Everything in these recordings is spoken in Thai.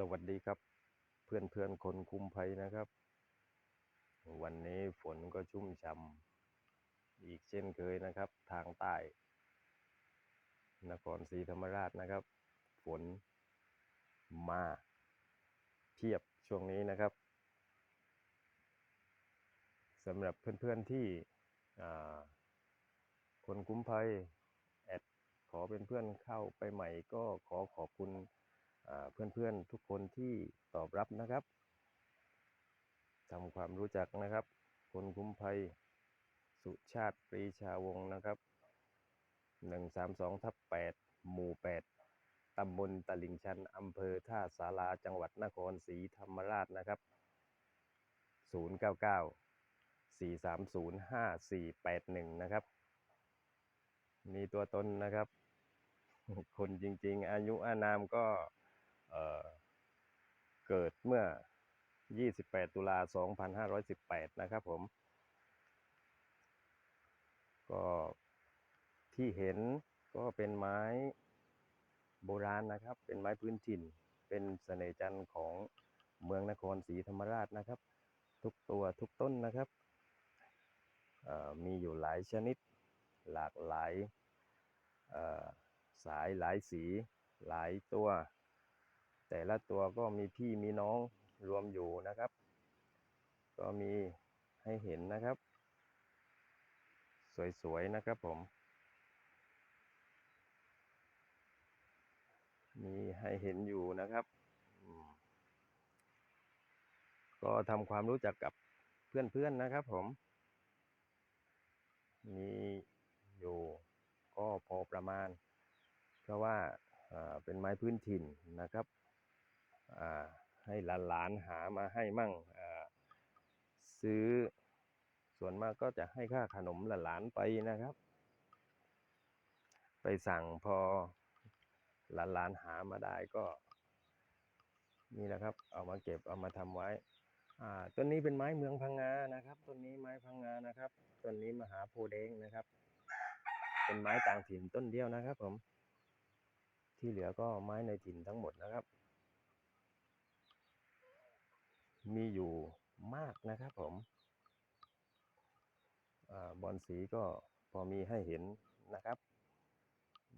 สวัสดีครับ เพื่อนเพื่อนคนคุมภัยนะครับ วันนี้ฝนก็ชุ่มช่ำอีกเช่นเคยนะครับ ทางใต้ นครศรีธรรมราชนะครับ ฝนมาเทียบช่วงนี้นะครับสำหรับเพื่อนๆที่อ่คนคุ้มภัยแอดขอเป็นเพื่อนเข้าไปใหม่ก็ขอขอบคุณ เพื่อนๆทุกคนที่ตอบรับนะครับทำความรู้จักนะครับ คนคุ้มภัย สุชาติปรีชาวงนะครับหนึ่งสามสองทับแปดหมู่แปดตำบลตลิ่งชันอำเภอท่าสาราจังหวัดนครศรีธรรมราชนะครับศูนย์เก้าเก้าสี่สามศูนย์ห้าสี่แปดหนึ่งนะครับ มีตัวตนนะครับ คนจริงๆ อายุอานามก็ เเกิดเมื่อ 28 ตุลา 2518 นะครับผม ก็ที่เห็นก็เป็นไม้โบราณนะครับ เป็นไม้พื้นถิ่น เป็นเสน่ห์จันทร์ของเมืองนครศรีธรรมราชนะครับ ทุกตัวทุกต้นนะครับมีอยู่หลายชนิด หลากหลายสายหลายสี หลายตัว แต่ละตัวก็มีพี่มีน้องรวมอยู่นะครับ ก็มีให้เห็นนะครับ สวยๆนะครับผม มีให้เห็นอยู่นะครับ ก็ทำความรู้จักกับเพื่อนๆนะครับผม มีอยู่ก็พอประมาณ เพราะว่าเป็นไม้พื้นถิ่นนะครับ ให้หลานๆหามาให้มั่งซื้อส่วนมากก็จะให้ค่าขนมหลานๆไปนะครับ ไปสั่งพอหลานๆหามาได้ก็นี่แหละครับ เอามาเก็บเอามาทำไว้อ่าต้นนี้เป็นไม้เมืองพังงานะครับต้นนี้ไม้พังงานะครับต้นนี้มหาโพธิ์แดงนะครับ เป็นไม้ต่างถิ่นต้นเดียวนะครับ ผม ที่เหลือก็ไม้ในถิ่นทั้งหมดนะครับ มีอยู่มากนะครับผมอบอลสีก็พอมีให้เห็นนะครับ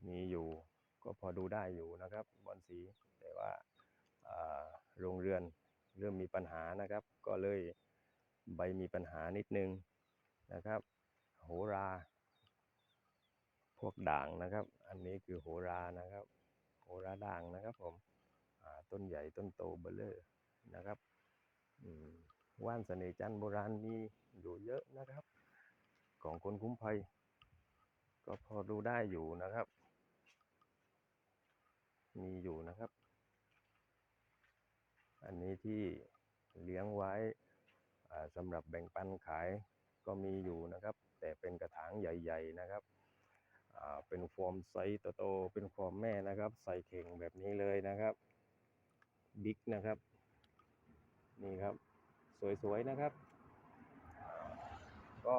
มีอยู่ก็พอดูได้อยู่นะครับบอลสีแต่ว่าโรงเรือนเริ่มมีปัญหานะครับ ก็เลยใบมีปัญหานิดนึงนะครับ โหรา พวกด่างนะครับ อันนี้คือโหรานะครับ โหราด่างนะครับผมต้นใหญ่ต้นโตเบลเลอร์นะครับ ว่านเสน่ห์จันโบราณมีอยู่เยอะนะครับ ของคนคุ้มภัย ก็พอดูได้อยู่นะครับ มีอยู่นะครับ อันนี้ที่เลี้ยงไว้สำหรับแบ่งปันขายก็มีอยู่นะครับ แต่เป็นกระถางใหญ่ ๆนะครับเป็นฟอร์มไซส์โตๆเป็นฟอร์มแม่นะครับ ใส่เข่งแบบนี้เลยนะครับ บิ๊กนะครับ นี่ครับ สวย ๆ นะครับ ก็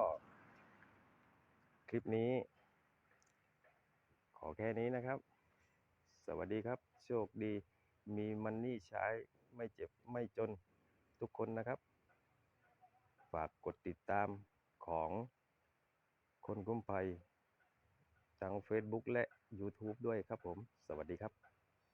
คลิปนี้ ขอแค่นี้นะครับ สวัสดีครับ โชคดีมีมันนี่ใช้ไม่เจ็บไม่จนทุกคนนะครับ ฝากกดติดตามของคนคุ้มภัยทาง Facebook และ YouTube ด้วยครับผม สวัสดีครับ